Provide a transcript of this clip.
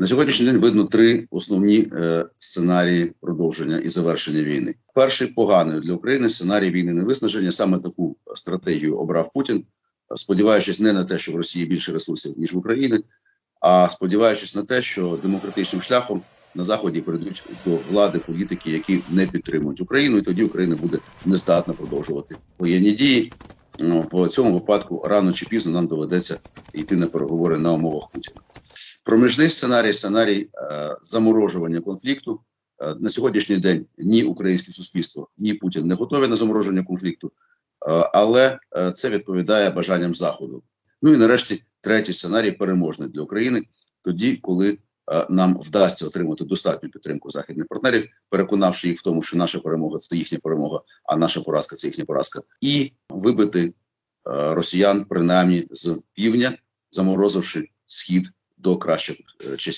На сьогоднішній день видно три основні е, сценарії продовження і завершення війни. Перший поганий для України сценарій війни на виснаження. Саме таку стратегію обрав Путін, сподіваючись не на те, що в Росії більше ресурсів ніж в Україні, а сподіваючись на те, що демократичним шляхом на заході прийдуть до влади політики, які не підтримують Україну, і тоді Україна буде не здатна продовжувати воєнні дії. Ну, в цьому випадку рано чи пізно нам доведеться йти на переговори на умовах Путіна. Проміжний сценарій, сценарій е, заморожування конфлікту. Е, на сьогоднішній день ні українське суспільство, ні Путін не готові на замороження конфлікту, е, але це відповідає бажанням Заходу. Ну і нарешті третій сценарій переможний для України, тоді, коли нам вдасться отримати достатню підтримку західних партнерів, переконавши їх в тому, що наша перемога це їхня перемога, а наша поразка це їхня поразка, і вибити росіян принаймні з півдня, заморозивши схід до кращих е, часів.